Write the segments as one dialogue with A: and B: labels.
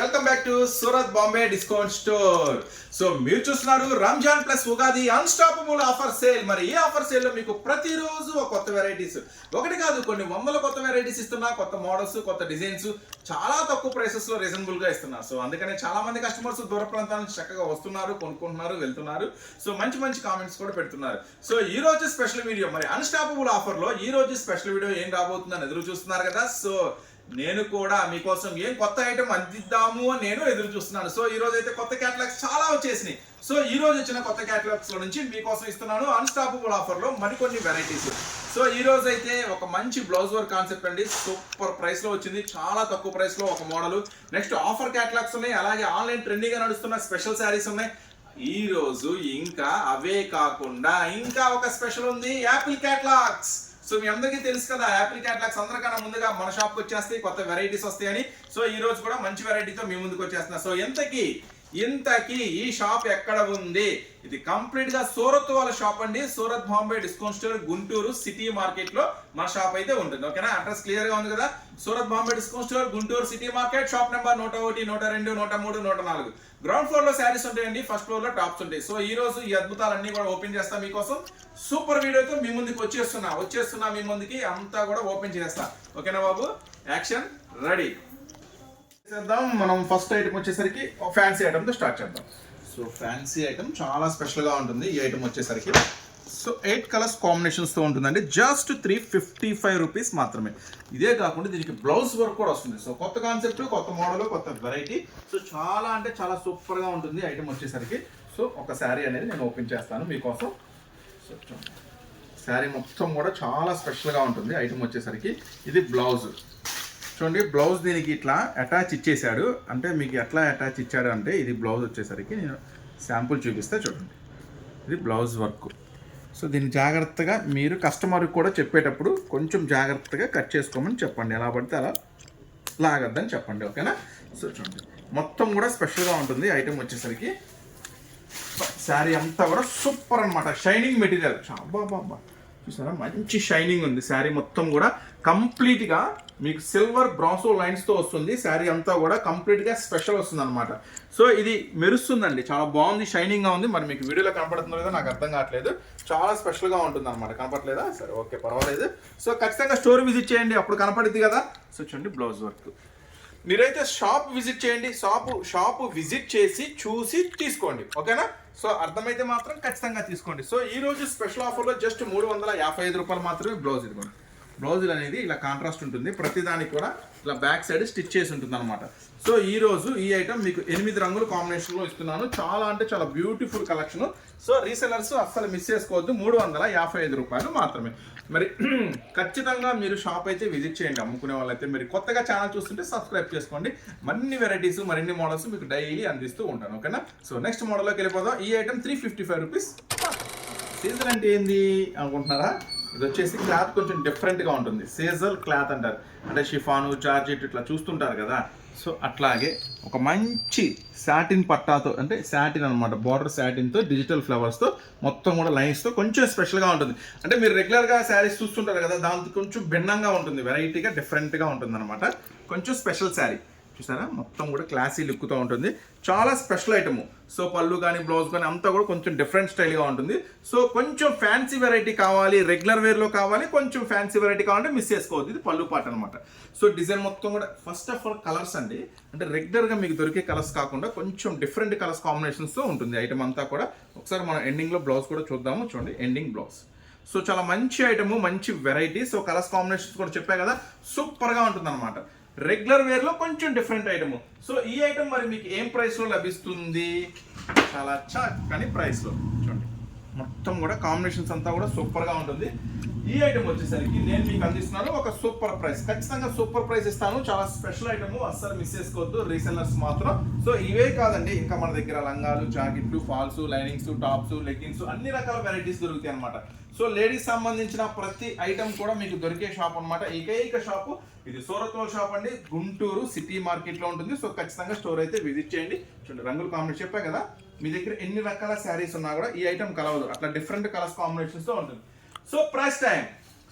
A: Welcome back to Surat Bombay discount store so మీరు చూస్తున్నారు Ramzan plus Ugadi unstoppable offer sale మరి ఈ offer సేల్లో మీకు ప్రతిరోజు ఒక కొత్త వెరైటీస్ ఒకటి కాదు కొన్ని వందల కొత్త వెరైటీస్ ఇస్తున్నా కొత్త మోడల్స్ కొత్త డిజైన్స్ చాలా తక్కువ ప్రైసెస్లో రీజనబుల్గా సో అందుకనే చాలా మంది కస్టమర్స్ దూర ప్రాంతాల నుంచి చక్కగా వస్తున్నారు కొనుక్కుంటున్నారు వెళ్తున్నారు. సో మంచి మంచి కామెంట్స్ కూడా పెడుతున్నారు. సో ఈ రోజు స్పెషల్ వీడియో మరి అన్స్టాపబుల్ ఆఫర్లో ఈ రోజు స్పెషల్ వీడియో ఏం రాబోతుందని ఎదురు చూస్తున్నారు కదా. సో నేను కూడా మీకోసం ఏం కొత్త ఐటమ్ అందిద్దాము అని నేను ఎదురు చూస్తున్నాను. సో ఈ రోజు అయితే కొత్త క్యాటలాగ్స్ చాలా వచ్చేసినాయి. సో ఈ రోజు వచ్చిన కొత్త క్యాటలాగ్స్లో నుంచి మీకోసం ఇస్తున్నాను అన్స్టాపబుల్ ఆఫర్లో మరికొన్ని వెరైటీస్ సో ఈ రోజు అయితే ఒక మంచి బ్లౌజ్ వర్క్ కాన్సెప్ట్ అండి. సూపర్ ప్రైస్లో వచ్చింది. చాలా తక్కువ ప్రైస్లో ఒక మోడల్ నెక్స్ట్ ఆఫర్ క్యాటలాగ్స్ ఉన్నాయి. అలాగే ఆన్లైన్ ట్రెండింగ్గా నడుస్తున్న స్పెషల్ శారీస్ ఉన్నాయి. ఈ రోజు ఇంకా అవే కాకుండా ఇంకా ఒక స్పెషల్ ఉంది యాపిల్ క్యాటలాగ్స్ సో మీ అందరికీ తెలుసు కదా యాపిల్ క్యాటలాగ్స్ అందరికన్నా ముందుగా మన షాప్కి వచ్చేస్తాయి కొత్త వెరైటీస్ వస్తాయని. సో ఈ రోజు కూడా మంచి వెరైటీతో మీ ముందుకు వచ్చేస్తున్నా. సో ఎంతకి ఇంతకి ఈ షాప్ ఎక్కడ ఉంది? ఇది కంప్లీట్గా సూరత్ వాళ్ళ షాప్ అండి. Surat Bombay discount store Guntur city మార్కెట్లో మన షాప్ అయితే ఉంటుంది. ఓకేనా? అడ్రస్ క్లియర్గా ఉంది కదా? Surat Bombay discount store Guntur city market shop number నూట ఒకటి నూట రెండు నూట మూడు నూట నాలుగు. గ్రౌండ్ ఫ్లోర్లో శారీస్ ఉంటాయండి ఫస్ట్ ఫ్లోర్లో టాప్స్ ఉంటాయి. సో ఈ రోజు ఈ అద్భుతాలన్నీ కూడా ఓపెన్ చేస్తా మీకోసం. సూపర్ వీడియోతో మీ ముందుకు వచ్చేస్తున్నా. వచ్చేస్తున్నా మీ ముందుకి అంతా కూడా ఓపెన్ చేస్తా. ఓకేనా బాబు? యాక్షన్ రెడీ చేద్దాం మనం ఫస్ట్ ఐటమ్ వచ్చేసరికి ఫ్యాన్సీ ఐటమ్తో స్టార్ట్ చేద్దాం. సో ఫ్యాన్సీ ఐటమ్ చాలా స్పెషల్గా ఉంటుంది. ఈ ఐటమ్ వచ్చేసరికి సో ఎయిట్ కలర్స్ కాంబినేషన్స్తో ఉంటుందండి. Just three fifty five rupees మాత్రమే. ఇదే కాకుండా దీనికి బ్లౌజ్ వర్క్ కూడా వస్తుంది. సో కొత్త కాన్సెప్ట్ కొత్త మోడల్ కొత్త వెరైటీ సో చాలా అంటే చాలా సూపర్గా ఉంటుంది ఐటమ్ వచ్చేసరికి. సో ఒక శారీ అనేది నేను ఓపెన్ చేస్తాను మీకోసం. సో శారీ మొత్తం కూడా చాలా స్పెషల్గా ఉంటుంది ఐటమ్ వచ్చేసరికి. ఇది బ్లౌజ్ చూడండి బ్లౌజ్ దీనికి ఇట్లా అటాచ్ ఇచ్చేసాడు అంటే మీకు ఎట్లా అటాచ్ ఇచ్చాడు అంటే ఇది బ్లౌజ్ వచ్చేసరికి నేను శాంపుల్ చూపిస్తే చూడండి. ఇది బ్లౌజ్ వర్క్ సో దీన్ని జాగ్రత్తగా మీరు కస్టమర్కి కూడా చెప్పేటప్పుడు కొంచెం జాగ్రత్తగా కట్ చేసుకోమని చెప్పండి. ఎలా పడితే అలా లాగద్దని చెప్పండి ఓకేనా? సో చూడండి. మొత్తం కూడా స్పెషల్గా ఉంటుంది. ఐటెం వచ్చేసరికి శారీ అంతా కూడా సూపర్ అన్నమాట. షైనింగ్ మెటీరియల్ బాబా బాబా చూసారా? మంచి షైనింగ్ ఉంది. శారీ మొత్తం కూడా కంప్లీట్గా మీకు సిల్వర్ బ్రాసో లైన్స్తో వస్తుంది. శారీ అంతా కూడా కంప్లీట్గా స్పెషల్ వస్తుంది అనమాట సో ఇది మెరుస్తుందండి. చాలా బాగుంది షైనింగ్గా ఉంది. మరి మీకు వీడియోలో కనపడుతుందో లేదో నాకు అర్థం కావట్లేదు. చాలా స్పెషల్గా ఉంటుంది అనమాట కనపడలేదా? సరే ఓకే పర్వాలేదు. సో ఖచ్చితంగా స్టోర్ విజిట్ చేయండి. అప్పుడు కనపడుద్ది కదా. సో చూడండి బ్లౌజ్ వర్క్ మీరైతే షాప్ విజిట్ చేయండి. షాప్ షాప్ విజిట్ చేసి చూసి తీసుకోండి. ఓకేనా? సో అర్థమైతే మాత్రం ఖచ్చితంగా తీసుకోండి. సో ఈ రోజు స్పెషల్ ఆఫర్లో జస్ట్ మూడు వందల యాభై ఐదు రూపాయలు మాత్రమే బ్లౌజ్ ఇదిగోండి. బ్లౌజులు అనేది ఇలా కాంట్రాస్ట్ ఉంటుంది. ప్రతిదానికి కూడా ఇలా బ్యాక్ సైడ్ స్టిచ్ చేసి ఉంటుంది అనమాట సో ఈ రోజు ఈ ఐటమ్ మీకు ఎనిమిది రంగుల కాంబినేషన్లో ఇస్తున్నాను. చాలా అంటే చాలా బ్యూటిఫుల్ కలెక్షన్ సో రీసెలర్స్ అస్సలు మిస్ చేసుకోవద్దు. మూడు వందల యాభై ఐదు రూపాయలు మాత్రమే. మరి ఖచ్చితంగా మీరు షాప్ అయితే విజిట్ చేయండి. అమ్ముకునే వాళ్ళైతే మీరు కొత్తగా ఛానల్ చూస్తుంటే సబ్స్క్రైబ్ చేసుకోండి. మరిన్ని వెరైటీస్ మరిన్ని మోడల్స్ మీకు డైలీ అందిస్తూ ఉంటాను. ఓకేనా సో నెక్స్ట్ మోడల్లోకి వెళ్ళిపోదాం. ఈ item three fifty five rupees season అంటే ఏంది? అనుకుంటున్నారా? ఇది వచ్చేసి క్లాత్ కొంచెం డిఫరెంట్గా ఉంటుంది. సీజల్ క్లాత్ అంటారు. అంటే షిఫాను జార్జెట్ ఇట్లా చూస్తుంటారు కదా. సో అట్లాగే ఒక మంచి సాటిన్ పట్టాతో అంటే శాటిన్ అనమాట బార్డర్ శాటిన్తో డిజిటల్ ఫ్లవర్స్తో మొత్తం కూడా లైన్స్తో కొంచెం స్పెషల్గా ఉంటుంది. అంటే మీరు రెగ్యులర్గా శారీస్ చూస్తుంటారు కదా దాంతో కొంచెం భిన్నంగా ఉంటుంది వెరైటీగా డిఫరెంట్గా ఉంటుంది అనమాట కొంచెం స్పెషల్ శారీ చూసారా మొత్తం కూడా క్లాసీ లుక్తో ఉంటుంది. చాలా స్పెషల్ ఐటమ్. సో పళ్ళు కానీ బ్లౌజ్ కానీ అంతా కూడా కొంచెం డిఫరెంట్ స్టైల్గా ఉంటుంది. సో కొంచెం ఫ్యాన్సీ వెరైటీ కావాలి రెగ్యులర్ వేర్లో కావాలి కొంచెం ఫ్యాన్సీ వెరైటీ కావాలంటే మిస్ చేసుకోవద్దు. ఇది పళ్ళు పాట అనమాట సో డిజైన్ మొత్తం కూడా ఫస్ట్ ఆఫ్ ఆల్ కలర్స్ అండి. అంటే రెగ్యులర్గా మీకు దొరికే కలర్స్ కాకుండా కొంచెం డిఫరెంట్ కలర్స్ కాంబినేషన్స్తో ఉంటుంది. ఐటమ్ అంతా కూడా ఒకసారి మనం ఎండింగ్లో బ్లౌజ్ కూడా చూద్దాము. చూడండి ఎండింగ్ బ్లౌజ్ సో చాలా మంచి ఐటమ్ మంచి వెరైటీ సో కలర్స్ కాంబినేషన్స్ కూడా చెప్పా కదా సూపర్గా ఉంటుంది అనమాట రెగ్యులర్ వేర్లో కొంచెం డిఫరెంట్ ఐటమ్ సో ఈ ఐటమ్ మరి మీకు ఏం ప్రైస్లో లభిస్తుంది? చాలా చక్కని ప్రైస్లో చూడండి. మొత్తం కూడా కాంబినేషన్స్ అంతా కూడా సూపర్గా ఉంటుంది. ఈ ఐటమ్ వచ్చేసరికి నేను మీకు అందిస్తున్నాను ఒక సూపర్ ప్రైస్ ఖచ్చితంగా సూపర్ ప్రైస్ ఇస్తాను. చాలా స్పెషల్ ఐటమ్ అస్సలు మిస్ చేసుకోవద్దు. రీసెల్లర్స్ మాత్రం. సో ఇవే కాదండి. ఇంకా మన దగ్గర లంగాలు జాకెట్లు ఫాల్స్ లైనింగ్స్ టాప్స్ లెగ్గిన్స్ అన్ని రకాల వెరైటీస్ దొరుకుతాయి అనమాట సో లేడీస్ సంబంధించిన ప్రతి ఐటమ్ కూడా మీకు దొరికే షాప్ అన్నమాట. ఏకైక షాపు ఇది సూరత్లో షాప్ అండి. గుంటూరు సిటీ మార్కెట్లో ఉంటుంది. సో ఖచ్చితంగా స్టోర్ అయితే విజిట్ చేయండి. చూడండి రంగుల కాంబినేషన్ చెప్పా కదా. మీ దగ్గర ఎన్ని రకాల శారీస్ ఉన్నా కూడా ఈ ఐటమ్ కలవదు. అట్లా డిఫరెంట్ కలర్స్ కాంబినేషన్స్తో ఉంటుంది. So price time.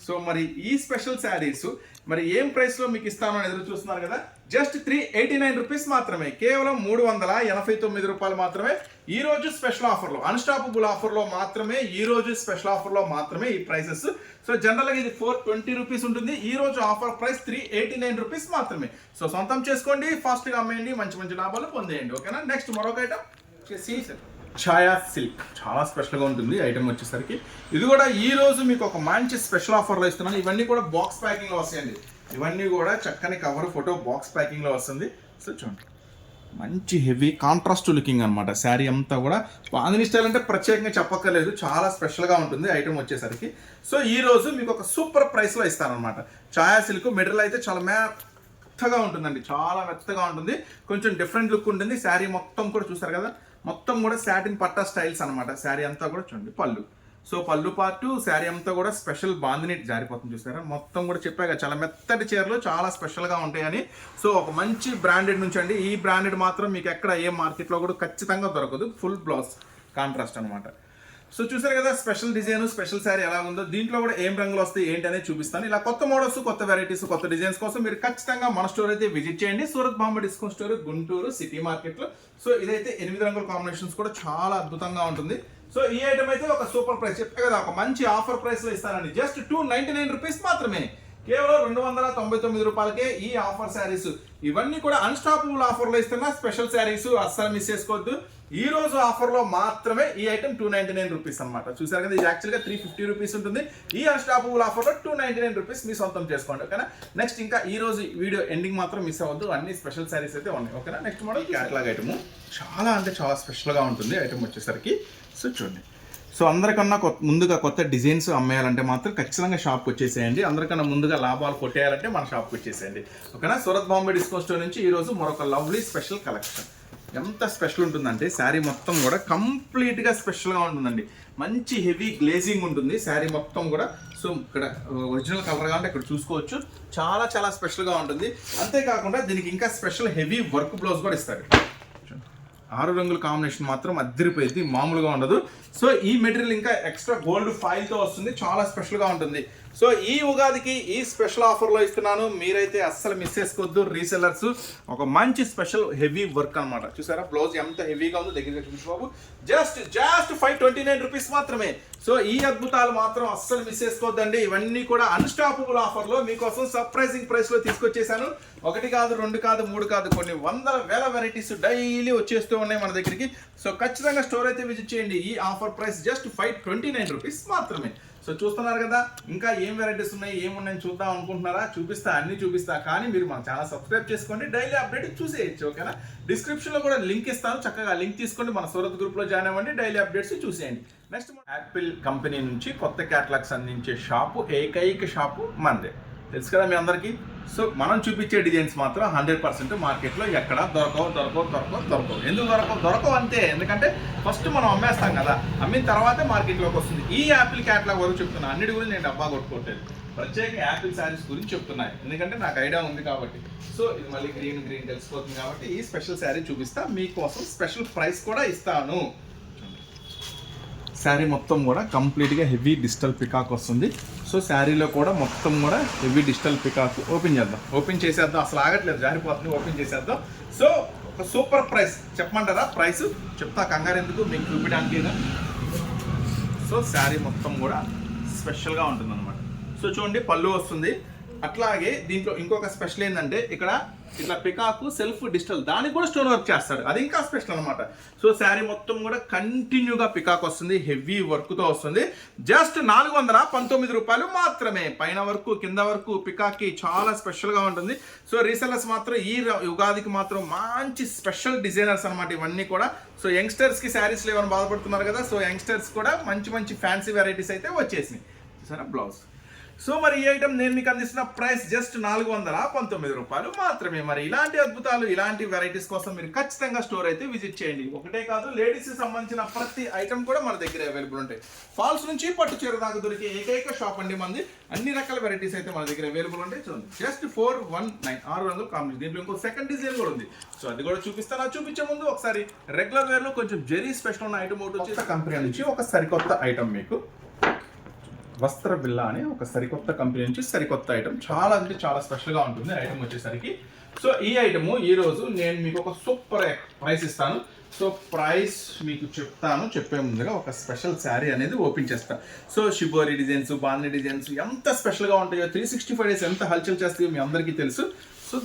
A: సో మరి ఈ స్పెషల్ శారీస్ మరి ఏం ప్రైస్లో మీకు ఇస్తామని ఎదురు చూస్తున్నారు కదా? Just three eighty nine rupees మాత్రమే. కేవలం మూడు వందల ఎనభై తొమ్మిది రూపాయలు మాత్రమే. ఈ రోజు స్పెషల్ ఆఫర్లో అన్స్టాపబుల్ ఆఫర్లో మాత్రమే ఈ రోజు స్పెషల్ ఆఫర్లో మాత్రమే ఈ ప్రైసెస్ సో జనరల్గా ఇది ఫోర్ ట్వంటీ రూపీస్ ఉంటుంది. ఈ రోజు offer price three eighty nine rupees మాత్రమే. సో సొంతం చేసుకోండి ఫాస్ట్గా అమ్మేయండి మంచి మంచి లాభాలు పొందేయండి. ఓకేనా నెక్స్ట్ మరొక ఐటమ్ సార్ ఛాయా సిల్క్. చాలా స్పెషల్గా ఉంటుంది ఐటమ్ వచ్చేసరికి. ఇది కూడా ఈ రోజు మీకు ఒక మంచి స్పెషల్ ఆఫర్లో ఇస్తున్నాను. ఇవన్నీ కూడా బాక్స్ ప్యాకింగ్లో వస్తాయండి. ఇవన్నీ కూడా చక్కని కవర్ ఫోటో బాక్స్ ప్యాకింగ్లో వస్తుంది. సో చూడండి. మంచి హెవీ కాంట్రాస్ట్ లుకింగ్ అనమాట శారీ అంతా కూడా. బాందిని స్టైల్ అంటే ప్రత్యేకంగా చెప్పక్కర్లేదు. చాలా స్పెషల్గా ఉంటుంది ఐటమ్ వచ్చేసరికి. సో ఈ రోజు మీకు ఒక సూపర్ ప్రైస్లో ఇస్తానమాట ఛాయా సిల్క్ మెటీరియల్ అయితే చాలా మెత్తగా ఉంటుందండి. చాలా మెత్తగా ఉంటుంది. కొంచెం డిఫరెంట్ లుక్ ఉంటుంది. శారీ మొత్తం కూడా చూసారు కదా? మొత్తం కూడా శాటిన్ పట్టా స్టైల్స్ అనమాట శారీ అంతా కూడా చూడండి పళ్ళు. సో పళ్ళు పాటు శారీ అంతా కూడా స్పెషల్ బాందిని జారిపోతుంది చూసారా? మొత్తం కూడా చెప్పాక చాలా మెత్తటి చీరలు చాలా స్పెషల్గా ఉంటాయని. సో ఒక మంచి బ్రాండెడ్ నుంచి అండి ఈ బ్రాండెడ్ మాత్రం మీకు ఎక్కడ ఏ మార్కెట్లో కూడా ఖచ్చితంగా దొరకదు. ఫుల్ బ్లౌజ్ కాంట్రాస్ట్ అనమాట సో చూసారు కదా స్పెషల్ డిజైన్ స్పెషల్ శారీ ఎలా ఉందో? దీంట్లో కూడా ఏం రంగులు వస్తాయి ఏంటి అనేది చూపిస్తాను. ఇలా కొత్త మోడల్స్ కొత్త వెరైటీస్ కొత్త డిజైన్స్ కోసం మీరు ఖచ్చితంగా మన స్టోర్ అయితే విజిట్ చేయండి. Surat Bombay discount store Guntur city మార్కెట్లో సో ఇదైతే ఎనిమిది రంగుల కాంబినేషన్స్ కూడా చాలా అద్భుతంగా ఉంటుంది. సో ఈ ఐటమ్ అయితే ఒక సూపర్ ప్రైస్ చెప్పే కదా ఒక మంచి ఆఫర్ ప్రైస్లో ఇస్తానండి just two ninety nine rupees మాత్రమే. కేవలం రెండు వందల తొంభై తొమ్మిది రూపాయలకే ఈ ఆఫర్ శారీస్ ఇవన్నీ కూడా అన్స్టాపబుల్ ఆఫర్లో ఇస్తున్న స్పెషల్ శారీస్ అస్సలు మిస్ చేసుకోవద్దు. ఈ రోజు ఆఫర్లో మాత్రమే ఈ item two ninety nine rupees అనమాట చూసారు కదా ఇది యాక్చువల్గా త్రీ ఫిఫ్టీ రూపీస్ ఉంటుంది. ఈ అన్స్టాపబుల్ ఆఫర్లో టూ నైన్టీ నైన్ రూపీస్ మీ సొంతం చేసుకోండి ఓకేనా? నెక్స్ట్ ఇంకా ఈ రోజు వీడియో ఎండింగ్ మాత్రం మిస్ అవ్వద్దు. అన్ని స్పెషల్ శారీస్ అయితే ఉన్నాయి ఓకేనా? నెక్స్ట్ మోడల్ క్యాట్లాగ్ ఐటమ్ చాలా అంటే చాలా స్పెషల్గా ఉంటుంది ఐటమ్ వచ్చేసరికి. సో చూడండి. సో అందరికన్నా కొత్త ముందుగా కొత్త డిజైన్స్ అమ్మేయాలంటే మాత్రం ఖచ్చితంగా షాప్కి వచ్చేసేయండి. అందరికన్నా ముందుగా లాభాలు కొట్టేయాలంటే మన షాప్కి వచ్చేసేయండి ఓకేనా? సూరత్ బాంబే డిస్కౌంట్ స్టోర్ నుంచి ఈరోజు మరొక లవ్లీ స్పెషల్ కలెక్షన్ ఎంత స్పెషల్ ఉంటుందంటే శారీ మొత్తం కూడా కంప్లీట్గా స్పెషల్గా ఉంటుందండి. మంచి హెవీ గ్లేజింగ్ ఉంటుంది. శారీ మొత్తం కూడా. సో ఇక్కడ ఒరిజినల్ కలర్ అంటే ఇక్కడ చూసుకోవచ్చు. చాలా చాలా స్పెషల్గా ఉంటుంది. అంతేకాకుండా దీనికి ఇంకా స్పెషల్ హెవీ వర్క్ బ్లౌజ్ కూడా ఇస్తారు. ఆరు రంగుల కాంబినేషన్ మాత్రం అద్దరిపోయింది. మామూలుగా ఉండదు. సో ఈ మెటీరియల్ ఇంకా ఎక్స్ట్రా గోల్డ్ ఫైల్తో వస్తుంది చాలా స్పెషల్గా ఉంటుంది. సో ఈ ఉగాదికి ఈ స్పెషల్ ఆఫర్లో ఇస్తున్నాను. మీరైతే అస్సలు మిస్ చేసుకోవద్దు రీసెల్లర్స్. ఒక మంచి స్పెషల్ హెవీ వర్క్ అన్నమాట. చూసారా? బ్లౌజ్ ఎంత హెవీగా ఉందో దగ్గర చూసి బాబు. Just just five twenty nine rupees మాత్రమే. సో ఈ అద్భుతాలు మాత్రం అస్సలు మిస్ చేసుకోవద్దండి. ఇవన్నీ కూడా అన్స్టాపబుల్ ఆఫర్లో మీకోసం సర్ప్రైజింగ్ ప్రైస్లో తీసుకొచ్చేసాను. ఒకటి కాదు రెండు కాదు మూడు కాదు కొన్ని వందల వేల వెరైటీస్ డైలీ వచ్చేస్తూ ఉన్నాయి మన దగ్గరికి. సో ఖచ్చితంగా స్టోర్ అయితే విజిట్ చేయండి. ఈ offer price just five twenty nine rupees మాత్రమే. సో చూస్తున్నారు కదా ఇంకా ఏం వెరైటీస్ ఉన్నాయి ఏమున్నాయని చూద్దాం అనుకుంటున్నారా? చూపిస్తా అన్ని చూపిస్తా. కానీ మీరు మన ఛానల్ సబ్స్క్రైబ్ చేసుకోండి డైలీ అప్డేట్ చూసేయచ్చు ఓకేనా డిస్క్రిప్షన్లో కూడా లింక్ ఇస్తాను చక్కగా లింక్ తీసుకోండి మన సూరత్ గ్రూప్లో జాయిన్ అవ్వండి డైలీ అప్డేట్స్ చూసేయండి. నెక్స్ట్ యాపిల్ కంపెనీ నుంచి కొత్త క్యాటలాగ్స్ అందించే షాపు ఏకైక షాపు మందే. తెలుసు కదా మీ అందరికీ? సో మనం చూపించే డిజైన్స్ మాత్రం హండ్రెడ్ పర్సెంట్ మార్కెట్లో ఎక్కడ దొరకవు దొరకవు దొరకవు దొరకవు. ఎందుకు దొరకవు? దొరకవు అంతే. ఎందుకంటే ఫస్ట్ మనం అమ్మేస్తాం కదా. అమ్మిన తర్వాతే మార్కెట్లోకి వస్తుంది. ఈ యాపిల్ క్యాట్లాగ్ వరకు చెప్తున్నా. అన్నిటి గురించి నేను డబ్బా కొట్టుకోవట్లేదు. ప్రత్యేక యాపిల్ శారీస్ గురించి చెప్తున్నాయి ఎందుకంటే నాకు ఐడియా ఉంది కాబట్టి. సో ఇది మళ్ళీ గ్రీన్ గ్రీన్ తెలిసిపోతుంది కాబట్టి ఈ స్పెషల్ శారీ చూపిస్తా. మీకోసం స్పెషల్ ప్రైస్ కూడా ఇస్తాను. శారీ మొత్తం కూడా కంప్లీట్గా హెవీ డిజిటల్ పికాక్ వస్తుంది. సో శారీలో కూడా మొత్తం కూడా హెవీ డిజిటల్ పికాక్ ఓపెన్ చేద్దాం. ఓపెన్ చేసేద్దాం. అసలు ఆగట్లేదు జారిపోతుంది ఓపెన్ చేసేద్దాం. సో ఒక సూపర్ ప్రైస్ చెప్పమంటారా? ప్రైస్ చెప్తా కంగారు ఎందుకు? మీకు చూపించడానికి సో శారీ మొత్తం కూడా స్పెషల్గా ఉంటుంది అనమాట సో చూడండి పళ్ళు వస్తుంది. అట్లాగే దీంట్లో ఇంకొక స్పెషల్ ఏంటంటే ఇక్కడ ఇట్లా పికాకు సెల్ఫ్ డిజిటల్ దానికి కూడా స్టోన్ వర్క్ చేస్తాడు. అది ఇంకా స్పెషల్ అనమాట సో శారీ మొత్తం కూడా కంటిన్యూగా పికాక్ వస్తుంది హెవీ వర్క్తో వస్తుంది. జస్ట్ నాలుగు వందల పంతొమ్మిది రూపాయలు మాత్రమే. పైన వరకు కింద వరకు పికాక్కి చాలా స్పెషల్గా ఉంటుంది. సో రీసెలర్స్ మాత్రం ఈ ఉగాదికి మాత్రం మంచి స్పెషల్ డిజైనర్స్ అనమాట ఇవన్నీ కూడా. సో యంగ్స్టర్స్కి శారీస్ లేవని బాధపడుతున్నారు కదా సో యంగ్స్టర్స్ కూడా మంచి మంచి ఫ్యాన్సీ వెరైటీస్ అయితే వచ్చేసినాయి. చూసారా బ్లౌజ్. సో మరి ఈ ఐటమ్ నేను మీకు అందిస్తున్న ప్రైస్ జస్ట్ నాలుగు వందల పంతొమ్మిది రూపాయలు మాత్రమే. మరి ఇలాంటి అద్భుతాలు ఇలాంటి వెరైటీస్ కోసం మీరు ఖచ్చితంగా స్టోర్ అయితే విజిట్ చేయండి. ఒకటే కాదు లేడీస్ సంబంధించిన ప్రతి ఐటమ్ కూడా మన దగ్గర అవైలబుల్ ఉంటాయి. ఫాల్స్ నుంచి పట్టు చీర దాకా దొరికే ఏకైక షాప్ అండి మంది అన్ని రకాల వెరైటీస్ అయితే మన దగ్గర అవైలబుల్ ఉంటాయి. చూడండి జస్ట్ ఫోర్ వన్ నైన్ ఆరు వందలు కాంబినేషన్ దీంట్లో ఇంకో సెకండ్ డిజైన్ కూడా ఉంది. సో అది కూడా చూపిస్తాను. చూపించే ముందు ఒకసారి రెగ్యులర్ వేర్లో కొంచెం జెరీ స్పెషల్ ఉన్న ఐటమ్ ఒకటి వచ్చి కంపెనీ నుంచి ఒక సరికొత్త ఐటమ్ మీకు. వస్త్ర బిల్ల అనే ఒక సరికొత్త కంపెనీ నుంచి సరికొత్త ఐటమ్ చాలా అంటే చాలా స్పెషల్గా ఉంటుంది. ఐటమ్ వచ్చేసరికి. సో ఈ ఐటమ్ ఈరోజు నేను మీకు ఒక సూపర్ ప్రైస్ ఇస్తాను. సో ప్రైస్ మీకు చెప్తాను. చెప్పే ముందుగా ఒక స్పెషల్ శారీ అనేది ఓపెన్ చేస్తాను సో షిబోరి డిజైన్స్ బాంది డిజైన్స్ ఎంత స్పెషల్గా ఉంటాయో త్రీ సిక్స్టీ ఫైవ్ డేస్ ఎంత హల్చల్ చేస్తాయో మీ అందరికీ తెలుసు. సో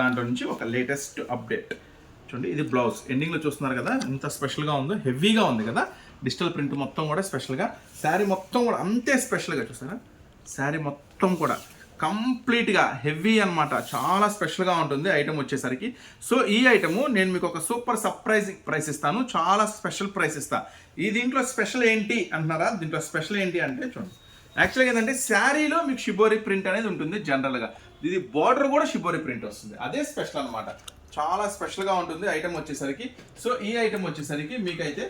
A: దాంట్లో నుంచి ఒక లేటెస్ట్ అప్డేట్ చూడండి ఇది బ్లౌజ్ ఎండింగ్లో చూస్తున్నారు కదా ఎంత స్పెషల్గా ఉందో హెవీగా ఉంది కదా. డిజిటల్ ప్రింట్ మొత్తం కూడా స్పెషల్గా శారీ మొత్తం కూడా అంతే స్పెషల్గా చూస్తారా శారీ మొత్తం కూడా కంప్లీట్గా హెవీ అన్నమాట. చాలా స్పెషల్గా ఉంటుంది ఐటమ్ వచ్చేసరికి. సో ఈ ఐటము నేను మీకు ఒక సూపర్ సర్ప్రైజింగ్ ప్రైస్ ఇస్తాను. చాలా స్పెషల్ ప్రైస్ ఇస్తాను ఈ దీంట్లో స్పెషల్ ఏంటి అంటున్నారా? దీంట్లో స్పెషల్ ఏంటి అంటే చూడండి. యాక్చువల్గా ఏంటంటే శారీలో మీకు షిబోరి ప్రింట్ అనేది ఉంటుంది జనరల్గా. ఇది బార్డర్ కూడా షిబోరి ప్రింట్ వస్తుంది. అదే స్పెషల్ అన్నమాట. చాలా స్పెషల్గా ఉంటుంది ఐటమ్ వచ్చేసరికి. సో ఈ ఐటమ్ వచ్చేసరికి మీకైతే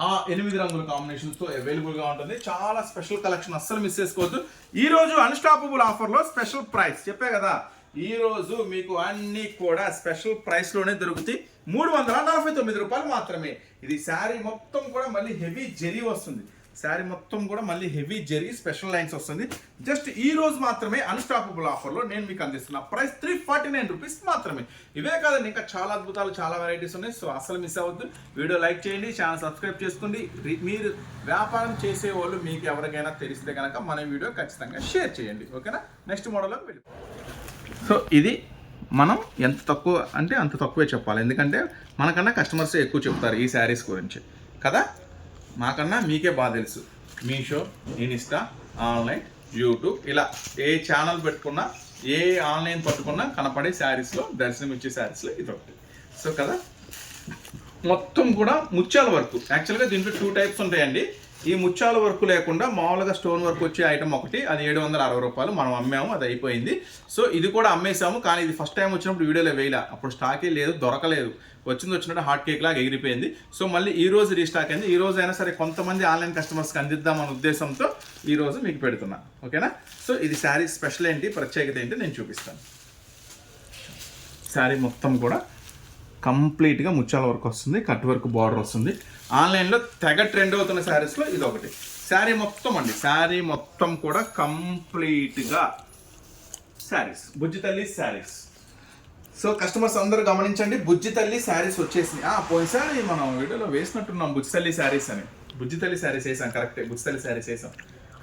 A: ఆ ఎనిమిది రంగుల కాంబినేషన్స్తో అవైలబుల్గా ఉంటుంది. చాలా స్పెషల్ కలెక్షన్ అస్సలు మిస్ చేసుకోవద్దు. ఈరోజు అన్స్టాపబుల్ ఆఫర్లో స్పెషల్ ప్రైస్ చెప్పే కదా ఈరోజు మీకు అన్ని కూడా స్పెషల్ ప్రైస్లోనే దొరుకుతాయి. మూడు వందల నలభై తొమ్మిది రూపాయలు మాత్రమే. ఇది శారీ మొత్తం కూడా మళ్ళీ హెవీ జెరీ వస్తుంది. శారీ మొత్తం కూడా మళ్ళీ హెవీ జెరీ స్పెషల్ లైన్స్ వస్తుంది. జస్ట్ ఈ రోజు మాత్రమే అన్స్టాపబుల్ ఆఫర్లో నేను మీకు అందిస్తున్నా price three forty nine rupees మాత్రమే. ఇవే కాదండి ఇంకా చాలా అద్భుతాలు చాలా వెరైటీస్ ఉన్నాయి. సో అసలు మిస్ అవ్వద్దు. వీడియో లైక్ చేయండి ఛానల్ సబ్స్క్రైబ్ చేసుకోండి. మీరు వ్యాపారం చేసే వాళ్ళు మీకు ఎవరికైనా తెలిస్తే కనుక మన వీడియో ఖచ్చితంగా షేర్ చేయండి. ఓకేనా నెక్స్ట్ మోడల్లోకి వెళ్ళి. సో ఇది మనం ఎంత తక్కువ అంటే అంత తక్కువే చెప్పాలి. ఎందుకంటే మనకన్నా కస్టమర్స్ ఎక్కువ చెప్తారు ఈ శారీస్ గురించి. కదా? మాకన్నా మీకే బాగా తెలుసు. మీషో ఇన్స్టా ఆన్లైన్ యూట్యూబ్ ఇలా ఏ ఛానల్ పెట్టుకున్నా ఏ ఆన్లైన్ పట్టుకున్నా కనపడే శారీస్లో దర్శనం ఇచ్చే శారీస్లో ఇది ఒకటి సో కదా? మొత్తం కూడా ముత్యాల వర్క్. యాక్చువల్గా దీంట్లో టూ టైప్స్ ఉంటాయండి. ఈ ముత్యాల వర్క్ లేకుండా మామూలుగా స్టోన్ వర్క్ వచ్చే ఐటమ్ ఒకటి అది ఏడు వందల అరవై రూపాయలు మనం అమ్మాము అది అయిపోయింది. సో ఇది కూడా అమ్మేసాము కానీ ఇది ఫస్ట్ టైం వచ్చినప్పుడు వీడియోలో వేయలే. అప్పుడు స్టాకే లేదు దొరకలేదు. వచ్చింది వచ్చినట్టు హాట్ కేక్ లాగా ఎగిరిపోయింది. సో మళ్ళీ ఈ రోజు రీస్టాక్ అయింది. ఈ రోజు అయినా సరే కొంతమంది ఆన్లైన్ కస్టమర్స్కి అందిద్దాం అనే ఉద్దేశంతో ఈ రోజు మీకు పెడుతున్నా. ఓకేనా? సో ఇది శారీ స్పెషల్ ఏంటి? ప్రత్యేకత ఏంటి? నేను చూపిస్తాను. శారీ మొత్తం కూడా కంప్లీట్గా ముచ్చాల వర్క్ వస్తుంది కట్ వర్క్ బార్డర్ వస్తుంది. ఆన్లైన్లో తెగ ట్రెండ్ అవుతున్న శారీస్లో ఇది ఒకటి శారీ మొత్తం అండి. శారీ మొత్తం కూడా కంప్లీట్గా శారీస్. బుజ్జి తల్లి శారీస్. సో కస్టమర్స్ అందరూ గమనించండి బుజ్జి తల్లి శారీస్ వచ్చేసింది ఆ పోయినసారి మనం వీడియోలో వేసినట్టున్నాం బుజ్జి తల్లి శారీస్ అని. బుజ్జి తల్లి శారీస్ వేసాం కరెక్టే బుజ్జి తల్లి శారీస్ వేసాం.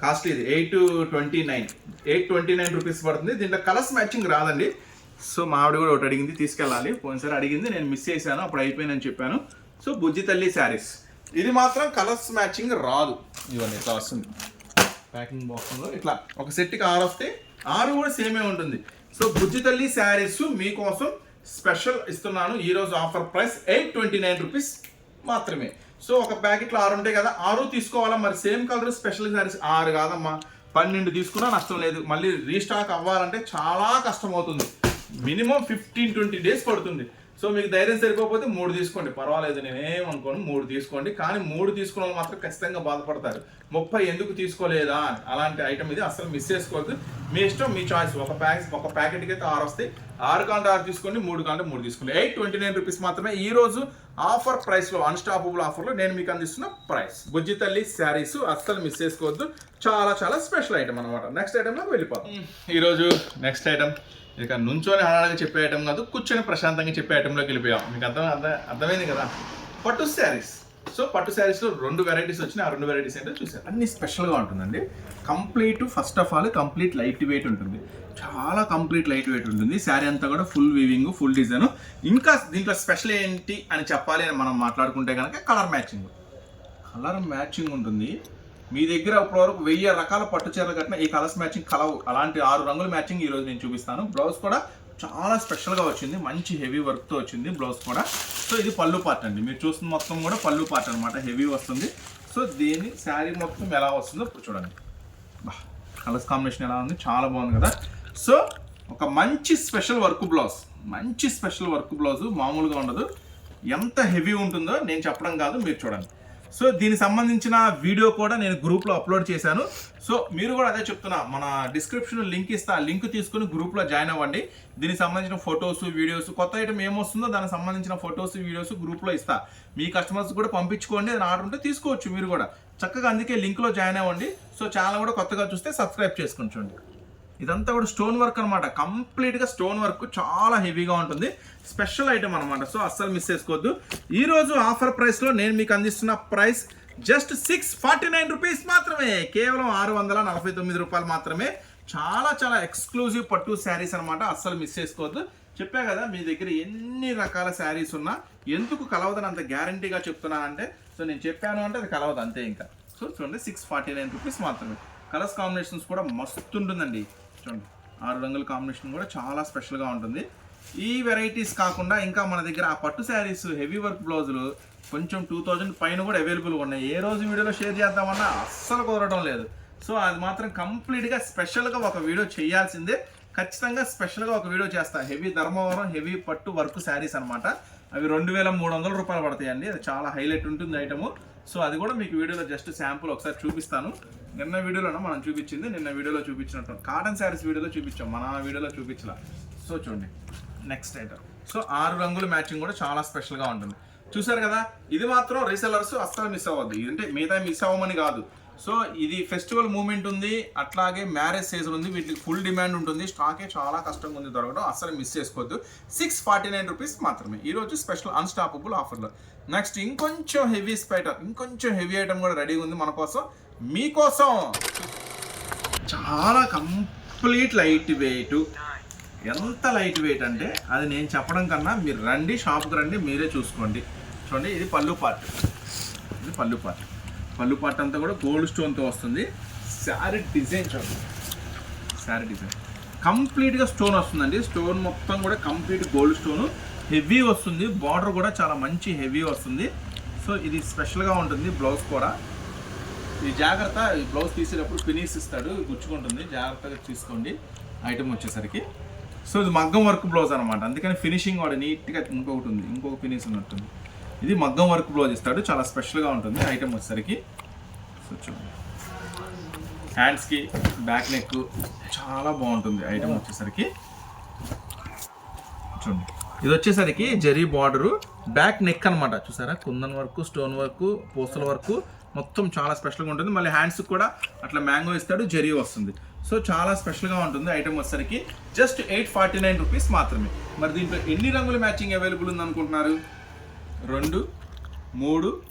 A: కాస్ట్లీ ఇది eight twenty nine eight twenty nine rupees పడుతుంది. దీంట్లో కలర్స్ మ్యాచింగ్ రాదండి. సో మా ఆవిడ కూడా ఒకటి అడిగింది తీసుకెళ్ళాలి. పోయినసారి అడిగింది నేను మిస్ చేశాను అప్పుడు అయిపోయిందని చెప్పాను. సో బుజ్జి తల్లి శారీస్. ఇది మాత్రం కలర్స్ మ్యాచింగ్ రాదు. ఇవన్నీ ఇట్లా వస్తుంది. ప్యాకింగ్ బాక్స్లో ఇట్లా ఒక సెట్కి ఆరు వస్తే ఆరు కూడా సేమే ఉంటుంది. సో బుజ్జి తల్లి శారీస్ మీకోసం స్పెషల్ ఇస్తున్నాను. ఈరోజు offer price eight twenty nine rupees మాత్రమే. సో ఒక ప్యాకెట్లో ఆరు ఉంటాయి కదా ఆరు తీసుకోవాలా? మరి సేమ్ కలర్ స్పెషల్ శారీస్ ఆరు కాదమ్మా. పన్నెండు తీసుకున్నా నష్టం లేదు. మళ్ళీ రీస్టాక్ అవ్వాలంటే చాలా కష్టం అవుతుంది మినిమం ఫిఫ్టీన్ ట్వంటీ డేస్ పడుతుంది. సో మీకు ధైర్యం సరిపోతే మూడు తీసుకోండి. పర్వాలేదు నేనేమనుకోను మూడు తీసుకోండి. కానీ మూడు తీసుకున్న వాళ్ళు మాత్రం ఖచ్చితంగా బాధపడతారు. ముప్పై ఎందుకు తీసుకోలేదా? అని అలాంటి ఐటమ్ ఇది అసలు మిస్ చేసుకోవద్దు. మీ ఇష్టం మీ చాయిస్ ఒక ప్యాక్ ఒక ప్యాకెట్కి అయితే ఆరు వస్తాయి. ఆరు కంటే ఆరు తీసుకోండి మూడు కంటే మూడు తీసుకోండి. ఎయిట్ ట్వంటీ నైన్ రూపీస్ మాత్రమే ఈ రోజు ఆఫర్ ప్రైస్లో అన్స్టాపబుల్ ఆఫర్లో నేను మీకు అందిస్తున్న ప్రైస్ బుజ్జి తల్లి శారీస్ అస్సలు మిస్ చేసుకోవద్దు. చాలా చాలా స్పెషల్ ఐటమ్ అనమాట నెక్స్ట్ ఐటెంలోకి వెళ్ళిపోతాం ఈరోజు నెక్స్ట్ ఐటమ్ ఇక నుంచొని హడాలుగా చెప్పే ఐటమ్ కాదు కూర్చొని ప్రశాంతంగా చెప్పే ఐటెంలోకి వెళ్ళిపోయాం. మీకు అర్థం అర్థం అర్థమైంది కదా? పట్టు శారీస్. సో పట్టు శారీస్లో రెండు వెరైటీస్ వచ్చినాయి ఆ రెండు వెరైటీస్ ఏంటో చూసారు అన్ని స్పెషల్గా ఉంటుందండి. Complete first of all complete light weight ఉంటుంది. చాలా కంప్లీట్ లైట్ వెయిట్ ఉంటుంది. శారీ అంతా కూడా ఫుల్ వీవింగ్ ఫుల్ డిజైన్ ఇంకా దీంట్లో స్పెషల్ ఏంటి అని చెప్పాలి అని మనం మాట్లాడుకుంటే కనుక కలర్ మ్యాచింగ్ కలర్ మ్యాచింగ్ ఉంటుంది. మీ దగ్గర ఇప్పటివరకు వెయ్యి రకాల పట్టు చీరలు కట్టిన ఈ కలర్స్ మ్యాచింగ్ కలవు. అలాంటి ఆరు రంగుల మ్యాచింగ్ ఈ రోజు నేను చూపిస్తాను. బ్లౌజ్ కూడా చాలా స్పెషల్గా వచ్చింది. మంచి హెవీ వర్క్తో వచ్చింది బ్లౌజ్ కూడా. సో ఇది పళ్ళు పార్ట్ అండి. మీరు చూస్తున్న మొత్తం కూడా పళ్ళు పార్ట్ అనమాట హెవీ వస్తుంది. సో దీని శారీ మొత్తం ఎలా వస్తుందో ఇప్పుడు చూడండి. బా కలర్స్ కాంబినేషన్ ఎలా ఉంది? చాలా బాగుంది కదా. సో ఒక మంచి స్పెషల్ వర్క్ బ్లౌజ్ మంచి స్పెషల్ వర్క్ బ్లౌజ్ మామూలుగా ఉండదు. ఎంత హెవీ ఉంటుందో నేను చెప్పడం కాదు మీరు చూడండి. సో దీనికి సంబంధించిన వీడియో కూడా నేను గ్రూప్లో అప్లోడ్ చేశాను. సో మీరు కూడా అదే చెప్తున్నా మన డిస్క్రిప్షన్ లింక్ ఇస్తా లింక్ తీసుకుని గ్రూప్లో జాయిన్ అవ్వండి. దీనికి సంబంధించిన ఫొటోస్ వీడియోస్ కొత్త ఐటమ్ ఏమొస్తుందో దానికి సంబంధించిన ఫొటోస్ వీడియోస్ గ్రూప్లో ఇస్తా. మీ కస్టమర్స్ కూడా పంపించుకోండి అది ఆర్డర్ ఉంటే తీసుకోవచ్చు మీరు కూడా. చక్కగా అందుకే లింక్లో జాయిన్ అవ్వండి. సో ఛానల్ కూడా కొత్తగా చూస్తే సబ్స్క్రైబ్ చేసుకుని చూడండి. ఇదంతా కూడా స్టోన్ వర్క్ అనమాట కంప్లీట్గా స్టోన్ వర్క్ చాలా హెవీగా ఉంటుంది. స్పెషల్ ఐటమ్ అనమాట సో అస్సలు మిస్ చేసుకోవద్దు. ఈరోజు ఆఫర్ ప్రైస్లో నేను మీకు అందిస్తున్న price just six forty nine rupees మాత్రమే. కేవలం ఆరు వందల నలభై తొమ్మిది రూపాయలు మాత్రమే. చాలా చాలా ఎక్స్క్లూజివ్ పట్టు శారీస్ అనమాట అస్సలు మిస్ చేసుకోవద్దు. చెప్పా కదా మీ దగ్గర ఎన్ని రకాల శారీస్ ఉన్నా ఎందుకు కలవదని అంత గ్యారంటీగా చెప్తున్నానంటే సో నేను చెప్పాను అంటే అది కలవదు అంతే ఇంకా. సో చూడండి సిక్స్ ఫార్టీ నైన్ రూపీస్ మాత్రమే. కలర్స్ కాంబినేషన్స్ కూడా మస్తు ఉంటుందండి. చూడండి. ఆరు రంగుల కాంబినేషన్ కూడా చాలా స్పెషల్గా ఉంటుంది. ఈ వెరైటీస్ కాకుండా ఇంకా మన దగ్గర ఆ పట్టు శారీస్ హెవీ వర్క్ బ్లౌజులు కొంచెం టూ థౌజండ్ పైన కూడా అవైలబుల్గా ఉన్నాయి. ఏ రోజు వీడియోలో షేర్ చేద్దామన్నా అస్సలు కుదరడం లేదు. సో అది మాత్రం కంప్లీట్గా స్పెషల్గా ఒక వీడియో చేయాల్సిందే. ఖచ్చితంగా స్పెషల్గా ఒక వీడియో చేస్తా. హెవీ ధర్మవరం హెవీ పట్టు వర్క్ శారీస్ అనమాట అవి రెండు వేల మూడు వందల రూపాయలు పడతాయండి. అది చాలా హైలైట్ ఉంటుంది ఐటము. సో అది కూడా మీకు వీడియోలో జస్ట్ శాంపుల్ ఒకసారి చూపిస్తాను. నిన్న వీడియోలో మనం చూపించింది? నిన్న వీడియోలో చూపించినట్టు. కాటన్ శారీస్ వీడియోలో చూపించాం. మన వీడియోలో చూపించలా. సో చూడండి. నెక్స్ట్ ఐటమ్ సో ఆరు రంగుల మ్యాచింగ్ కూడా చాలా స్పెషల్గా ఉంటుంది. చూసారు కదా? ఇది మాత్రం రీసెలర్స్ అస్సలు మిస్ అవ్వద్దు. ఇది అంటే మిగతా మిస్ అవ్వమని కాదు. సో ఇది ఫెస్టివల్ మూమెంట్ ఉంది అట్లాగే మ్యారేజ్ సీజన్ ఉంది వీటికి ఫుల్ డిమాండ్ ఉంటుంది స్టాకే చాలా కష్టంగా ఉంది దొరకడం అస్సలు మిస్ చేసుకోవద్దు. సిక్స్ ఫార్టీ నైన్ రూపీస్ మాత్రమే. ఈరోజు స్పెషల్ అన్స్టాపబుల్ ఆఫర్లో నెక్స్ట్ ఇంకొంచెం హెవీ స్పైటర్ ఇంకొంచెం హెవీ ఐటమ్ కూడా రెడీగా ఉంది మన కోసం. మీకోసం! చాలా కంప్లీట్ లైట్ వెయిట్ ఎంత లైట్ వెయిట్ అంటే అది నేను చెప్పడం కన్నా మీరు రండి షాప్కి రండి మీరే చూసుకోండి. చూడండి ఇది పళ్ళు పార్ట్ ఇది పళ్ళు పార్ట్ పళ్ళు పార్ట్ అంతా కూడా గోల్డ్ స్టోన్తో వస్తుంది. శారీ డిజైన్ చూడండి శారీ డిజైన్. కంప్లీట్గా స్టోన్ వస్తుందండి. స్టోన్ మొత్తం కూడా కంప్లీట్ గోల్డ్ స్టోన్ హెవీ వస్తుంది. బార్డర్ కూడా చాలా మంచి హెవీ వస్తుంది. సో ఇది స్పెషల్గా ఉంటుంది బ్లౌజ్ కూడా. ఈ జాగ్రత్త ఈ బ్లౌజ్ తీసేటప్పుడు ఫినిష్ ఇస్తాడు. గుచ్చుకుంటుంది. జాగ్రత్తగా తీసుకోండి. ఐటమ్ వచ్చేసరికి. సో ఇది మగ్గం వర్క్ బ్లౌజ్ అనమాట అందుకని ఫినిషింగ్ వాడు నీట్గా ఇంకొకటి ఉంది. ఇంకొక ఫినిష్ ఉన్నట్టుంది. ఇది మగ్గం వర్క్ బ్లౌజ్ ఇస్తాడు చాలా స్పెషల్గా ఉంటుంది ఐటమ్ వచ్చేసరికి. చూడండి. హ్యాండ్స్కి బ్యాక్ నెక్ చాలా బాగుంటుంది ఐటమ్ వచ్చేసరికి. చూడండి. ఇది వచ్చేసరికి జరీ బార్డరు బ్యాక్ నెక్ అనమాట చూసారా? కుందన్ వర్క్ స్టోన్ వర్క్ పూసల వర్క్ మొత్తం చాలా స్పెషల్గా ఉంటుంది. మళ్ళీ హ్యాండ్స్ కూడా అట్లా మ్యాంగో ఇస్తాడు జరీ వస్తుంది. సో చాలా స్పెషల్గా ఉంటుంది ఐటమ్ వచ్చేసరికి. Just eight forty nine rupees మాత్రమే. మరి దీంట్లో ఎన్ని రంగుల మ్యాచింగ్ అవైలబుల్ ఉంది అనుకుంటున్నారు రెండు మూడు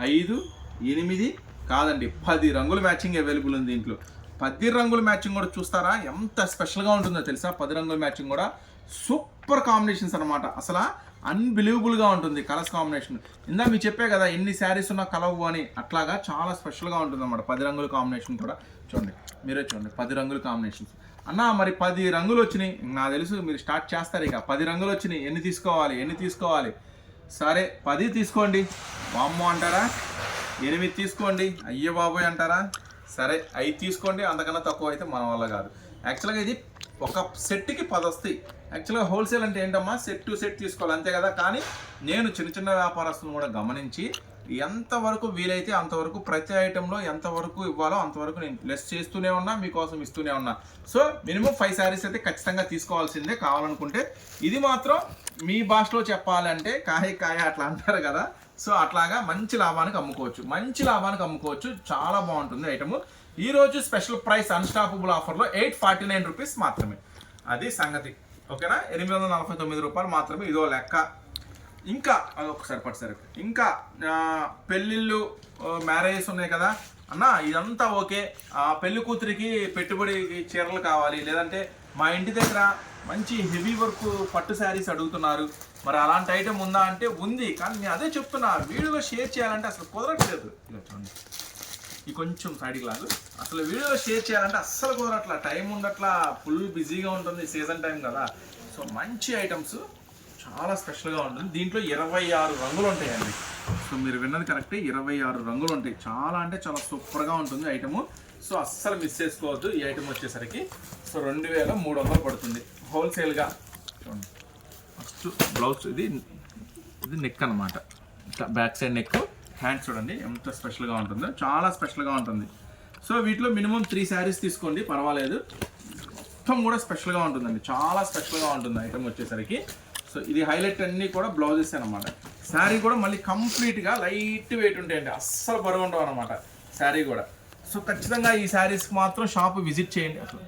A: ఐదు ఎనిమిది కాదండి. పది రంగుల మ్యాచింగ్ అవైలబుల్ ఉంది దీంట్లో. పది రంగుల మ్యాచింగ్ కూడా చూస్తారా? ఎంత స్పెషల్గా ఉంటుందో తెలుసా? పది రంగుల మ్యాచింగ్ కూడా సూపర్ కాంబినేషన్స్ అనమాట అసలు అన్బిలీవబుల్గా ఉంటుంది కలర్స్ కాంబినేషన్. ఇందా మీకు చెప్పే కదా ఎన్ని శారీస్ ఉన్నా కలవు అని అట్లాగా చాలా స్పెషల్గా ఉంటుంది అనమాట పది రంగుల కాంబినేషన్ కూడా. చూడండి మీరే చూడండి. పది రంగుల కాంబినేషన్స్. అన్న మరి పది రంగులు వచ్చినాయి. నాకు తెలుసు మీరు స్టార్ట్ చేస్తారు ఇక. పది రంగులు వచ్చినాయి. ఎన్ని తీసుకోవాలి? ఎన్ని తీసుకోవాలి? సరే పది తీసుకోండి. వామ్మో అంటారా? ఎనిమిది తీసుకోండి. అయ్య బాబోయ్ అంటారా? సరే ఐదు తీసుకోండి. అంతకన్నా తక్కువ అయితే మన వల్ల కాదు. యాక్చువల్గా ఇది ఒక సెట్కి పది వస్తాయి. యాక్చువల్గా హోల్సేల్ అంటే ఏంటమ్మా? సెట్ టు సెట్ తీసుకోవాలి అంతే కదా? కానీ నేను చిన్న చిన్న వ్యాపారస్తులను కూడా గమనించి ఎంతవరకు వీలైతే అంతవరకు ప్రతి ఐటెంలో ఎంతవరకు ఇవ్వాలో అంతవరకు నేను లెస్ చేస్తూనే ఉన్నా మీకోసం ఇస్తూనే ఉన్నా. సో మినిమం ఫైవ్ శారీస్ అయితే ఖచ్చితంగా తీసుకోవాల్సిందే. కావాలనుకుంటే ఇది మాత్రం మీ భాషలో చెప్పాలంటే కాయ కాయ అట్లా అంటారు కదా. సో అట్లాగా మంచి లాభానికి అమ్ముకోవచ్చు. మంచి లాభానికి అమ్ముకోవచ్చు. చాలా బాగుంటుంది ఐటమ్. ఈ రోజు స్పెషల్ ప్రైస్ అన్స్టాపబుల్ ఆఫర్లో ఎయిట్ ఫార్టీ నైన్ రూపీస్ మాత్రమే. అది సంగతి. ఓకేనా? ఎనిమిది వందల నలభై తొమ్మిది రూపాయలు మాత్రమే ఇదో లెక్క. ఇంకా అది ఒకసారి పట్టుసారి ఇంకా పెళ్ళిళ్ళు మ్యారేజెస్ ఉన్నాయి కదా. అన్న ఇదంతా ఓకే. ఆ పెళ్ళి కూతురికి పెట్టుబడి చీరలు కావాలి. లేదంటే మా ఇంటి దగ్గర మంచి హెవీ వర్క్ పట్టు శారీస్ అడుగుతున్నారు. మరి అలాంటి ఐటమ్ ఉందా అంటే ఉంది. కానీ నేను అదే చెప్తున్నా వీడియోలో షేర్ చేయాలంటే అసలు కుదరట్లేదు. ఇలా చూడండి. ఈ కొంచెం సైడ్కి లాగు. అసలు వీడియోలో షేర్ చేయాలంటే అస్సలు కుదరట్లా. టైం ఉండట్లా. ఫుల్ బిజీగా ఉంటుంది సీజన్ టైం కదా. సో మంచి ఐటమ్స్ చాలా స్పెషల్గా ఉంటుంది. దీంట్లో ఇరవై ఆరు రంగులు ఉంటాయండి. సో మీరు విన్నది కరెక్టే. ఇరవై ఆరు రంగులు ఉంటాయి. చాలా అంటే చాలా సూపర్గా ఉంటుంది ఐటము. సో అస్సలు మిస్ చేసుకోవద్దు. ఈ ఐటమ్ వచ్చేసరికి సో రెండు వేల మూడు వందలు పడుతుంది. హోల్సేల్గా. ఫస్ట్ బ్లౌజ్ ఇది ఇది నెక్ అనమాట ఇట్లా బ్యాక్ సైడ్ నెక్ హ్యాండ్స్ చూడండి. ఎంత స్పెషల్గా ఉంటుందో. చాలా స్పెషల్గా ఉంటుంది. సో వీటిలో మినిమం త్రీ శారీస్ తీసుకోండి. పర్వాలేదు. మొత్తం కూడా స్పెషల్గా ఉంటుందండి. చాలా స్పెషల్గా ఉంటుంది ఐటమ్ వచ్చేసరికి. సో ఇది హైలైట్ అన్నీ కూడా బ్లౌజెస్ అనమాట శారీ కూడా మళ్ళీ కంప్లీట్గా లైట్ వెయిట్ ఉంటాయండి. అస్సలు బరువు ఉండవు అనమాట శారీ కూడా. సో ఖచ్చితంగా ఈ శారీస్కి మాత్రం షాప్ విజిట్ చేయండి. అసలు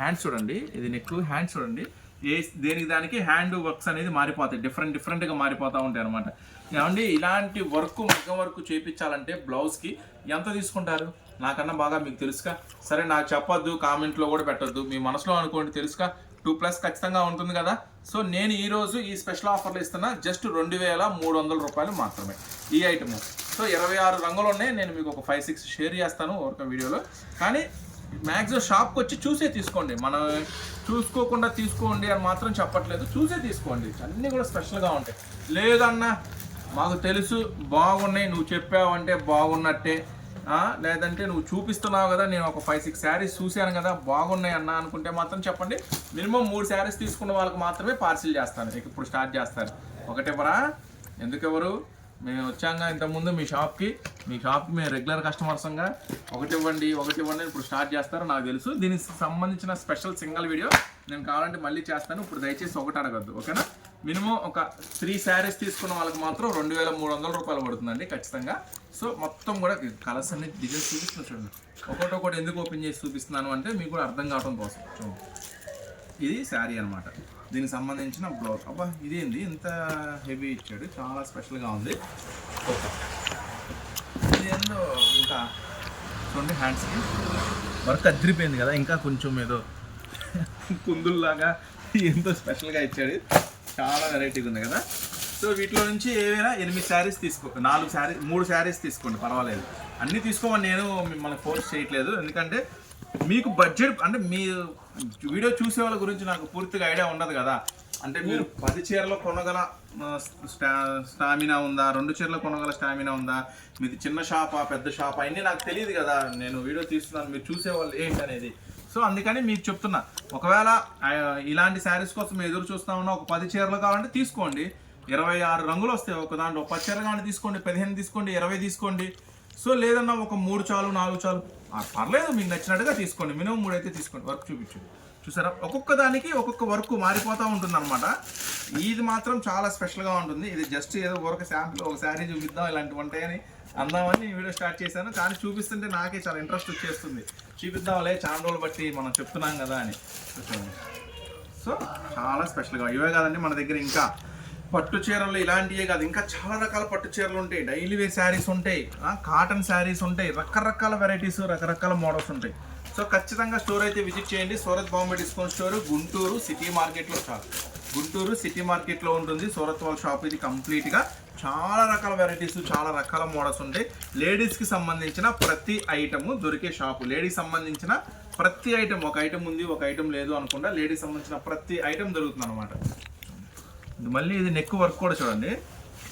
A: హ్యాండ్స్ చూడండి. ఇది నెక్ హ్యాండ్స్ చూడండి. ఏ దేనికి దానికి హ్యాండ్ వర్క్స్ అనేది మారిపోతాయి. డిఫరెంట్ డిఫరెంట్గా మారిపోతూ ఉంటాయి అనమాట ఏమండి ఇలాంటి వర్క్ మగ్గం వర్క్ చేయించాలంటే బ్లౌజ్కి ఎంత తీసుకుంటారు? నాకన్నా బాగా మీకు తెలుసుగా. సరే నాకు చెప్పొద్దు కామెంట్లో కూడా పెట్టద్దు. మీ మనసులో అనుకోండి తెలుసుగా. టూ ప్లస్ ఖచ్చితంగా ఉంటుంది కదా. సో నేను ఈరోజు ఈ స్పెషల్ ఆఫర్లు ఇస్తున్నా జస్ట్ రెండు వేల మూడు వందల రూపాయలు మాత్రమే ఈ ఐటమ్. సో ఇరవై ఆరు రంగులు ఉన్నాయి. నేను మీకు ఒక ఫైవ్ సిక్స్ షేర్ చేస్తాను ఒక వీడియోలో. కానీ మ్యాక్సిమం షాప్కి వచ్చి చూసే తీసుకోండి. మనం చూసుకోకుండా తీసుకోండి అని మాత్రం చెప్పట్లేదు. చూసే తీసుకోండి. అన్నీ కూడా స్పెషల్గా ఉంటాయి. లేదన్నా మాకు తెలుసు బాగున్నాయి. నువ్వు చెప్పావంటే బాగున్నట్టే. లేదంటే నువ్వు చూపిస్తున్నావు కదా నేను ఒక ఫైవ్ సిక్స్ శారీస్ చూశాను కదా బాగున్నాయి అన్న అనుకుంటే మాత్రం చెప్పండి. మినిమం మూడు శారీస్ తీసుకున్న వాళ్ళకి మాత్రమే పార్సిల్ చేస్తాను. ఇక ఇప్పుడు స్టార్ట్ చేస్తాను. ఒకటి పరా ఎందుకెవ్వరు మేము వచ్చాక ఇంతకుముందు మీ షాప్కి. మీ షాప్కి మేము రెగ్యులర్ కస్టమర్స్గా ఒకటి ఇవ్వండి ఒకటి ఇవ్వండి ఇప్పుడు స్టార్ట్ చేస్తారు నాకు తెలుసు. దీనికి సంబంధించిన స్పెషల్ సింగిల్ వీడియో నేను కావాలంటే మళ్ళీ చేస్తాను. ఇప్పుడు దయచేసి ఒకటి అడగద్దు ఓకేనా? మినిమం ఒక త్రీ శారీస్ తీసుకున్న వాళ్ళకి మాత్రం రెండు వేల మూడు వందల రూపాయలు పడుతుందండి ఖచ్చితంగా. సో మొత్తం కూడా కలర్స్ అన్ని డిజైన్స్ చూపిస్తున్నా చూడండి. ఒకటి ఒకటి ఎందుకు ఓపెన్ చేసి చూపిస్తున్నాను అంటే మీకు కూడా అర్థం కావడం కోసం. చూడండి. ఇది శారీ అనమాట దీనికి సంబంధించిన బ్లౌజ్. అబ్బా ఇదేంది? ఇంత హెవీ ఇచ్చాడు. చాలా స్పెషల్గా ఉంది. ఇది ఏందో ఇంకా చూడండి హ్యాండ్స్కి వర్క్ అదిరిపోయింది కదా ఇంకా కొంచెం ఏదో కుందుల్లాగా ఎంతో స్పెషల్గా ఇచ్చాడు. చాలా వెరైటీగా ఉంది కదా. సో వీటిలో నుంచి ఏవైనా ఎనిమిది శారీస్ తీసుకో నాలుగు శారీ మూడు శారీస్ తీసుకోండి పర్వాలేదు. అన్నీ తీసుకోమని నేను మిమ్మల్ని ఫోర్స్ చేయట్లేదు. ఎందుకంటే మీకు బడ్జెట్ అంటే మీ వీడియో చూసే వాళ్ళ గురించి నాకు పూర్తిగా ఐడియా ఉండదు కదా. అంటే మీరు పది చీరలు కొనగల స్టామినా ఉందా? రెండు చీరలు కొనగల స్టామినా ఉందా? మీది చిన్న షాపా పెద్ద షాపా? అన్నీ నాకు తెలియదు కదా. నేను వీడియో తీస్తున్నాను మీరు చూసేవాళ్ళు ఏంటి అనేది. సో అందుకని మీకు చెప్తున్నా. ఒకవేళ ఇలాంటి శారీస్ కోసం మీరు ఎదురు చూస్తా ఉన్నా ఒక పది చీరలు కావాలంటే తీసుకోండి. ఇరవై ఆరు రంగులు వస్తాయి. ఒక దాంట్లో ఒక పది చీరలు కావాలంటే తీసుకోండి పదిహేను తీసుకోండి ఇరవై తీసుకోండి. సో లేదన్నా ఒక మూడు చాలు నాలుగు చాలు పర్లేదు మీకు నచ్చినట్టుగా తీసుకోండి. మినిమం మూడు అయితే తీసుకోండి. వర్క్ చూపించండి చూసారా? ఒక్కొక్క దానికి ఒక్కొక్క వర్క్ మారిపోతూ ఉంటుంది అనమాట ఇది మాత్రం చాలా స్పెషల్గా ఉంటుంది. ఇది జస్ట్ ఏదో ఒక శాంపుల్ ఒక శారీ చూపిద్దాం ఇలాంటివి ఉంటాయని అందామని వీడియో స్టార్ట్ చేశాను. కానీ చూపిస్తుంటే నాకే చాలా ఇంట్రెస్ట్ వచ్చేస్తుంది. చూపిద్దాంలే చాలా రోజులు బట్టి మనం చెప్తున్నాం కదా అని. సో చాలా స్పెషల్గా. ఇవే కాదండి మన దగ్గర ఇంకా. పట్టు చీరలు ఇలాంటివే కాదు. ఇంకా చాలా రకాల పట్టు చీరలు ఉంటాయి. డైలీ వే శారీస్ ఉంటాయి. కాటన్ శారీస్ ఉంటాయి. రకరకాల వెరైటీస్ రకరకాల మోడల్స్ ఉంటాయి. సో ఖచ్చితంగా స్టోర్ అయితే విజిట్ చేయండి. Surat Bombay discount store Guntur city మార్కెట్లో షాప్ గుంటూరు సిటీ మార్కెట్లో ఉంటుంది. సూరత్ వాళ్ళ షాప్. ఇది కంప్లీట్గా చాలా రకాల వెరైటీస్ చాలా రకాల మోడల్స్ ఉంటాయి. లేడీస్కి సంబంధించిన ప్రతి ఐటమ్ దొరికే షాపు. లేడీస్ సంబంధించిన ప్రతి ఐటమ్ ఒక ఐటమ్ ఉంది ఒక ఐటమ్ లేదు అనుకుండా లేడీస్ సంబంధించిన ప్రతి ఐటమ్ దొరుకుతుంది అనమాట మళ్ళీ ఇది నెక్ వర్క్ కూడా చూడండి.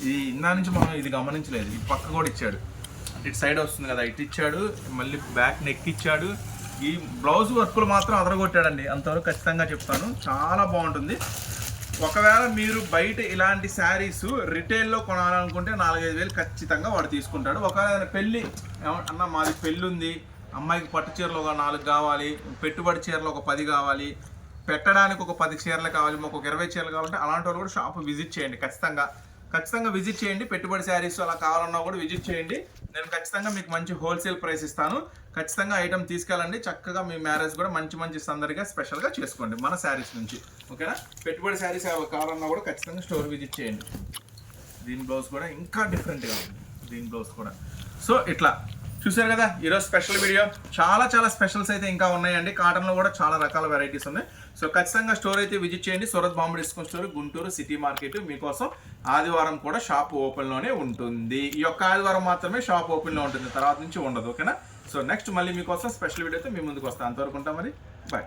A: ఇది ఇందా నుంచి మనం ఇది గమనించలేదు. ఈ పక్క కూడా ఇచ్చాడు. ఇటు సైడ్ వస్తుంది కదా ఇటు ఇచ్చాడు. మళ్ళీ బ్యాక్ నెక్ ఇచ్చాడు. ఈ బ్లౌజ్ వర్క్లు మాత్రం అదరగొట్టాడండి. అంతవరకు ఖచ్చితంగా చెప్తాను. చాలా బాగుంటుంది. ఒకవేళ మీరు బయట ఇలాంటి శారీస్ రిటైల్లో కొనాలనుకుంటే నాలుగైదు వేలు ఖచ్చితంగా వాడు తీసుకుంటాడు. ఒకవేళ ఏదైనా పెళ్ళి అన్న మాది పెళ్ళి ఉంది అమ్మాయికి పట్టు చీరలు ఒక నాలుగు కావాలి. పెట్టుబడి చీరలు ఒక పది కావాలి. పెట్టడానికి ఒక పది చీరలు కావాలి మాకు ఒక ఇరవై చీరలు కావాలంటే అలాంటి వాళ్ళు కూడా షాప్ విజిట్ చేయండి ఖచ్చితంగా. ఖచ్చితంగా విజిట్ చేయండి పెట్టుబడి శారీస్ అలా కావాలన్నా కూడా విజిట్ చేయండి. నేను ఖచ్చితంగా మీకు మంచి హోల్సేల్ ప్రైస్ ఇస్తాను. ఖచ్చితంగా ఐటమ్ తీసుకెళ్ళండి. చక్కగా మీ మ్యారేజ్ కూడా మంచి మంచి సందడిగా స్పెషల్గా చేసుకోండి మన శారీస్ నుంచి. ఓకేనా? పెట్టుబడి శారీస్ కావాలన్నా కూడా ఖచ్చితంగా స్టోర్ విజిట్ చేయండి. దీని బ్లౌజ్ కూడా ఇంకా డిఫరెంట్గా ఉంది. దీని బ్లౌజ్ కూడా. సో ఇట్లా. చూసారు కదా? ఈరోజు స్పెషల్ వీడియో చాలా చాలా స్పెషల్స్ అయితే ఇంకా ఉన్నాయండి. కాటన్లో కూడా చాలా రకాల వెరైటీస్ ఉన్నాయి. సో ఖచ్చితంగా స్టోర్ అయితే విజిట్ చేయండి. Surat Bombay discount store Guntur city market మీకోసం ఆదివారం కూడా షాప్ ఓపెన్లోనే ఉంటుంది. ఈ యొక్క ఆదివారం మాత్రమే షాప్ ఓపెన్లో ఉంటుంది. తర్వాత నుంచి ఉండదు. ఓకేనా? సో నెక్స్ట్ మళ్ళీ మీకోసం స్పెషల్ వీడియోతో మీ ముందుకు వస్తాను. అంతవరకు ఉంటాం మరి. బాయ్